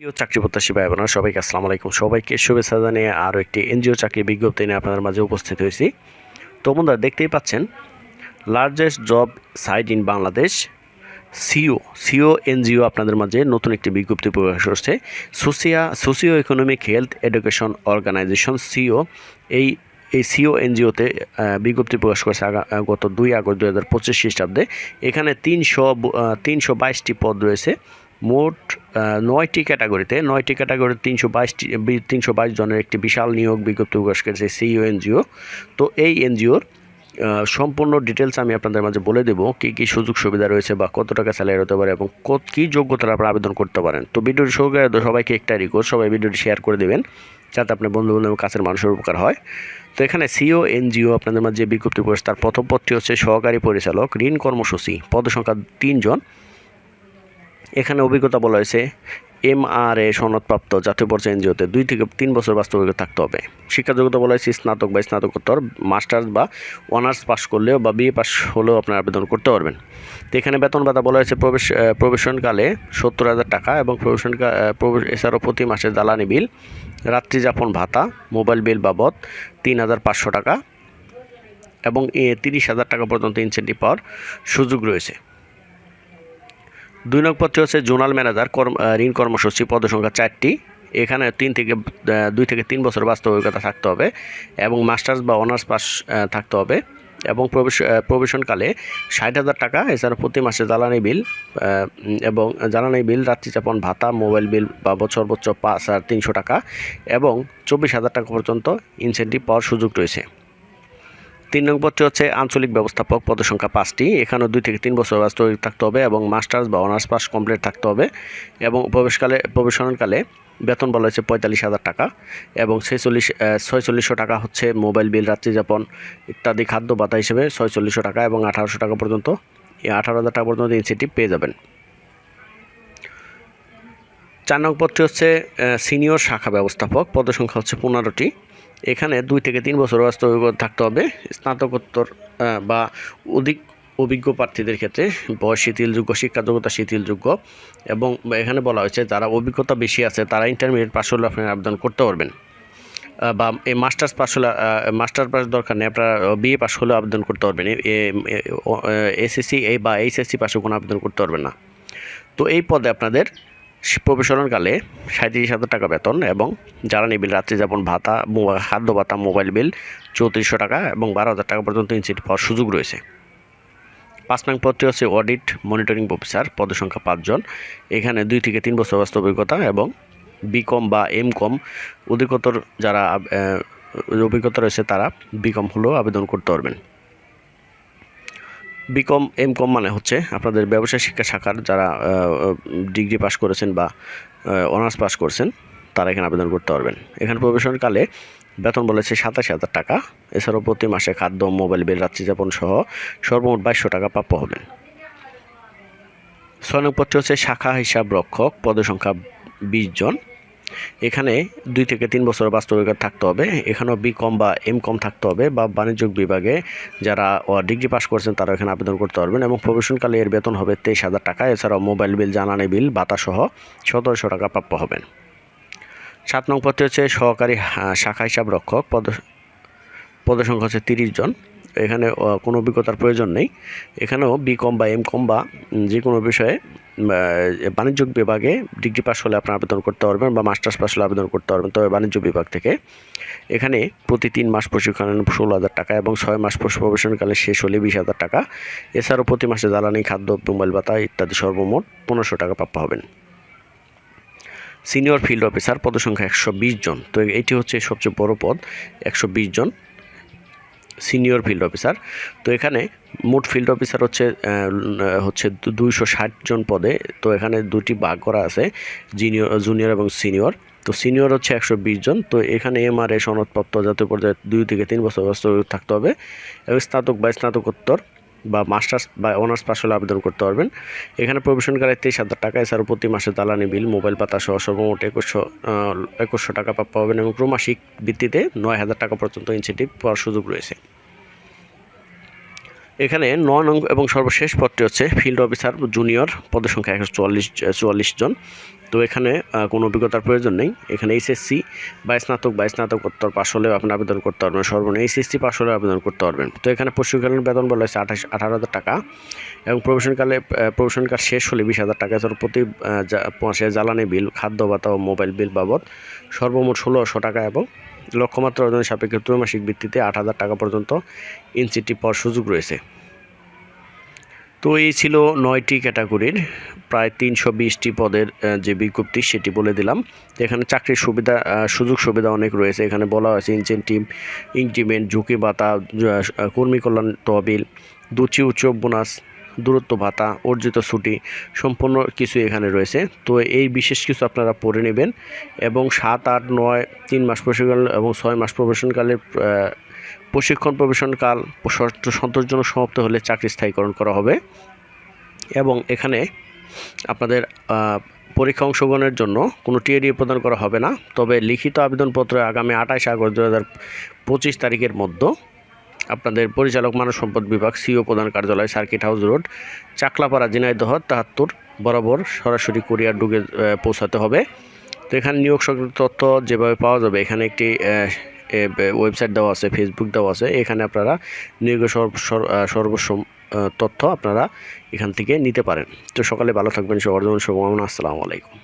প্রিয় চাকরি প্রত্যাশী ভাই বোনেরা সবাইকে আসসালামু আলাইকুম। সবাইকে শুভেচ্ছা জানিয়ে আরও একটি এনজিও চাকরি বিজ্ঞপ্তি নিয়ে আপনাদের মাঝে উপস্থিত হয়েছি। তো বন্ধুরা, দেখতেই পাচ্ছেন largest job site in Bangladesh CO সিও এনজিও আপনাদের মাঝে নতুন একটি বিজ্ঞপ্তি প্রকাশ করছে। সোসিয়া, socio economic health education organization CO এই এই সিও এনজিওতে বিজ্ঞপ্তি প্রকাশ করেছে গত দুই আগস্ট দুই হাজার পঁচিশ খ্রিস্টাব্দে। এখানে তিনশো তিনশো বাইশটি পদ রয়েছে। মোট নয়টি ক্যাটাগরিতে নয়টি ক্যাটাগরিতে তিনশো বাইশটি তিনশো বাইশ জনের একটি বিশাল নিয়োগ বিজ্ঞপ্তি প্রকাশ করেছে সিইও এনজিও। তো এই এনজিওর সম্পূর্ণ ডিটেলস আমি আপনাদের মাঝে বলে দেবো, কী কী সুযোগ সুবিধা রয়েছে বা কত টাকা স্যালারি হতে পারে এবং কত, কী যোগ্যতার আপনারা আবেদন করতে পারেন। তো ভিডিওটি সহকারে সবাইকে একটা রিকোয়েস্ট সবাই ভিডিওটি শেয়ার করে দেবেন, যাতে আপনার বন্ধু বান্ধব কাছের মানুষের উপকার হয়। তো এখানে সিও এনজিও আপনাদের মাঝে বিজ্ঞপ্তি প্রকাশ, তার প্রথম পদটি হচ্ছে সহকারী পরিচালক, ঋণ কর্মসূচি, পদসংখ্যা তিনজন। এখানে অভিজ্ঞতা বলা হয়েছে এম আর এ সনদপ্রাপ্ত জাতীয় পর্যায়ে এনজিওতে দুই থেকে তিন বছর বাস্তব থাকতে হবে। শিক্ষা যোগ্যতা বলা হয়েছে স্নাতক বা স্নাতকোত্তর, মাস্টার্স বা অনার্স পাস করলেও বা বিএ পাস হলেও আপনারা আবেদন করতে পারবেন। তো এখানে বেতন ভাতা বলা হয়েছে প্রবেশ প্রবেশনকালে সত্তর হাজার টাকা এবং প্রবেশন প্রবেশ, এছাড়াও প্রতি মাসে জ্বালানি বিল, রাত্রি যাপন ভাতা, মোবাইল বিল বাবদ তিন হাজার পাঁচশো টাকা এবং এ তিরিশ হাজার টাকা পর্যন্ত ইনসেন্টিভ পাওয়ার সুযোগ রয়েছে। দুই নং হচ্ছে জোনাল ম্যানেজার, কর্ম ঋণ কর্মসূচি পদসংখ্যা চারটি। এখানে তিন থেকে দুই থেকে তিন বছর বাস্তব অভিজ্ঞতা থাকতে হবে এবং মাস্টার্স বা অনার্স পাস থাকতে হবে এবং প্রবেশ প্রবেশনকালে ষাট হাজার টাকা, এছাড়া প্রতি মাসে জ্বালানি বিল এবং জ্বালানি বিল রাত্রিযাপন ভাতা, মোবাইল বিল বাবদ সর্বোচ্চ পাঁচ হাজার তিনশো টাকা এবং চব্বিশ হাজার টাকা পর্যন্ত ইনসেন্টিভ পাওয়ার সুযোগ রয়েছে। তিন নং পদটি হচ্ছে আঞ্চলিক ব্যবস্থাপক পদসংখ্যা পাঁচটি। এখানেও দুই থেকে তিন বছর বাস্তবিক থাকতে হবে এবং মাস্টার্স বা অনার্স পাস কমপ্লিট থাকতে হবে এবং প্রবেশকালে প্রবেশনকালে বেতন বলা হয়েছে পঁয়তাল্লিশ হাজার টাকা এবং ছেচল্লিশ ছয়চল্লিশশো টাকা হচ্ছে মোবাইল বিল, রাত্রি যাপন ইত্যাদি খাদ্য ভাতা হিসেবে ছয়চল্লিশশো টাকা এবং আঠারোশো টাকা পর্যন্ত, এই আঠারো হাজার টাকা পর্যন্ত ইনসেন্টিভ পেয়ে যাবেন। চার নং পদটি হচ্ছে সিনিয়র শাখা ব্যবস্থাপক পদসংখ্যা হচ্ছে পনেরোটি। এখানে দুই থেকে তিন বছর বাস্তব অভিজ্ঞতা থাকতে হবে স্নাতকোত্তর বা অধিক অভিজ্ঞ প্রার্থীদের ক্ষেত্রে বয়স শিথিলযোগ্য শিক্ষা যোগ্যতা শিথিলযোগ্য এবং এখানে বলা হয়েছে যারা অভিজ্ঞতা বেশি আছে তারা ইন্টারমিডিয়েট পাস হলে আপনি আবেদন করতে পারবেন বা এই মাস্টার্স পাস হলে মাস্টার পাস দরকার নেই আপনারা বিএ পাস হলেও আবেদন করতে পারবেন এসএসসি এই বা এইচএসসি পাসে কোনো আবেদন করতে পারবেন না তো এই পদে আপনাদের প্রবেশনকালে সাঁত্রিশ হাজার টাকা বেতন এবং জ্বালানি বিল, রাত্রি যাপন ভাতা খাদ্য ভাতা, মোবাইল বিল চৌত্রিশশো টাকা এবং বারো হাজার টাকা পর্যন্ত ইনসেন্টিভ পাওয়ার সুযোগ রয়েছে। পাঁচ নং পদটি হচ্ছে অডিট মনিটরিং অফিসার পদসংখ্যা পাঁচজন এখানে দুই থেকে তিন বছর বাস্তব অভিজ্ঞতা এবং বিকম বা এম কম অধিকতর যারা অভিজ্ঞতা রয়েছে তারা বিকম হলেও আবেদন করতে পারবেন। বিকম এম কম মানে হচ্ছে আপনাদের ব্যবসায় শিক্ষা শাখার যারা ডিগ্রি পাস করেছেন বা অনার্স পাস করছেন, তারা এখানে আবেদন করতে পারবেন। এখানে প্রবেশনকালে বেতন বলেছে সাতাশ হাজার টাকা। এছাড়াও প্রতি মাসে খাদ্য, মোবাইল বিল রাত্রিযাপন সহ সর্বমোট বাইশশো টাকা প্রাপ্য হবেন। ছয় নং পদটি হচ্ছে শাখা হিসাব রক্ষক পদসংখ্যা বিশ জন। এখানে দুই থেকে তিন বছর বাস্তবিকতা থাকতে হবে। এখানেও বি কম বা এম কম থাকতে হবে বা বাণিজ্যিক বিভাগে যারা ডিগ্রি পাস করছেন তারা এখানে আবেদন করতে পারবেন এবং প্রবেশনকালে এর বেতন হবে তেইশ হাজার টাকা। এছাড়াও মোবাইল বিল জ্বালানি বিল ভাতা সহ সতেরোশো টাকা প্রাপ্য হবেন। সাত নং পদটি হচ্ছে সহকারী শাখা হিসাব রক্ষক। পদ, পদসংখ্যা হচ্ছে তিরিশ জন। এখানে কোনো অভিজ্ঞতার প্রয়োজন নেই। এখানেও বি কম বা এম কম বা যে কোনো বিষয়ে উম, আহ, বাণিজ্য বিভাগে ডিগ্রি পাস হলে আপনার আবেদন করতে পারবেন বা মাস্টার্স পাস হলে আবেদন করতে পারবেন। তবে বাণিজ্য বিভাগ থেকে এখানে প্রতি তিন মাস প্রশিক্ষণ ষোলো হাজার টাকা এবং ছয় মাস প্রবেশনকালে শেষ হলে বিশ হাজার টাকা। এছাড়াও প্রতি মাসে জ্বালানি খাদ্য মোবাইল ভাতা ইত্যাদি সর্বমোট পনেরোশো টাকা প্রাপ্য হবেন। সিনিয়র ফিল্ড অফিসার পদসংখ্যা একশো বিশ জন। তো এটি হচ্ছে সবচেয়ে বড় পদ একশো বিশ জন। Senior field officer. তো এখানে মোট ফিল্ড অফিসার হচ্ছে হচ্ছে দুইশো ষাট জন পদে। তো এখানে দুটি ভাগ করা আছে, জিনিয়র, জুনিয়র এবং সিনিয়র। তো সিনিয়র হচ্ছে একশো বিশ জন। তো এখানে এমআরএ সনদপ্রাপ্ত জাতীয় পর্যায়ে দুই থেকে তিন বছর বাস্তবিক থাকতে হবে এবং স্নাতক বা স্নাতকোত্তর। বা মাস্টার্স বা অনার্স পাস হলে আবেদন করতে পারবেন। এখানে প্রবেশনকালে তেইশ হাজার টাকা, এছাড়াও প্রতি মাসে দালানি বিল, মোবাইল পাতা সহ সর্বমোট একুশশো একুশশো টাকা পাবেন এবং ক্রমাসিক ভিত্তিতে নয় হাজার টাকা পর্যন্ত ইনসেন্টিভ পাওয়ার সুযোগ রয়েছে। এখানে নয় নং এবং সর্বশেষ পদটি হচ্ছে ফিল্ড অফিসার জুনিয়র পদের সংখ্যা একশো চুয়াল্লিশ চুয়াল্লিশ জন। তো এখানে কোনো অভিজ্ঞতার প্রয়োজন নেই। এখানে এইচএসসি বা স্নাতক বা স্নাতকোত্তর পাশ হলেও আপনি আবেদন করতে পারবেন, সর্বনিম্ন এইচএসসি পাশ হলেও আবেদন করতে পারবেন। তো এখানে প্রশিক্ষণের বেতন বলা হয়েছে আঠাশ, আঠারো হাজার টাকা এবং প্রবেশনকালে প্রবেশনকাল শেষ হলে বিশ হাজার টাকা এছাড়া প্রতি মাসে জ্বালানি বিল, খাদ্য ভাতা ও মোবাইল বিল বাবদ সর্বমোট ষোলোশো টাকা এবং লক্ষ্যমাত্রা অর্জনের সাপেক্ষে ত্রৈমাসিক ভিত্তিতে আট হাজার টাকা পর্যন্ত ইনসেন্টিভ পাওয়ার সুযোগ রয়েছে। তো এই ছিল নয়টি ক্যাটাগরির, প্রায় তিনশো বিশটি পদের যে বিজ্ঞপ্তি সেটি বলে দিলাম। এখানে চাকরির সুবিধা সুযোগ সুবিধা অনেক রয়েছে। এখানে বলা হয়েছে ইনসেন্টিভ ইনক্রিমেন্ট ঝুঁকি ভাতা কর্মী কল্যাণ তহবিল, দুচি উচ্চ বোনাস দূরত্ব ভাতা, অর্জিত ছুটি, সম্পূর্ণ কিছু এখানে রয়েছে। তো এই বিশেষ কিছু আপনারা পড়ে নেবেন এবং সাত, আট, নয়, তিন মাস প্রশিক্ষণ এবং ছয় মাস প্রবেশনকালের প্রশিক্ষণ প্রবেশনকাল সন্তোষজনক সমাপ্ত হলে চাকরি স্থায়ীকরণ করা হবে। এবং এখানে আপনাদের পরীক্ষা অংশগ্রহণের জন্য কোনো টিএডি প্রদান করা হবে না। তবে লিখিত আবেদনপত্র আগামী আঠাশ আগস্ট দু হাজার পঁচিশ তারিখের মধ্যে আপনাদের পরিচালক মানব সম্পদ বিভাগ সিও প্রধান কার্যালয় circuit house road Chaklapara Jhenaidah তাহাত্তর বরাবর সরাসরি কুরিয়ার আহ, পৌঁছাতে হবে। তো এখানে নিয়োগ সংক্রান্ত তথ্য যেভাবে পাওয়া যাবে এখানে একটি ওয়েবসাইট দেওয়া আছে ফেসবুক দেওয়া আছে। এখানে আপনারা নিয়োগের সর্ব- সর- সর্বস্ব তথ্য আপনারা এখান থেকে নিতে পারেন। তো সকালে ভালো থাকবেন সবার জন্য শুভকামনা আসসালামু আলাইকুম।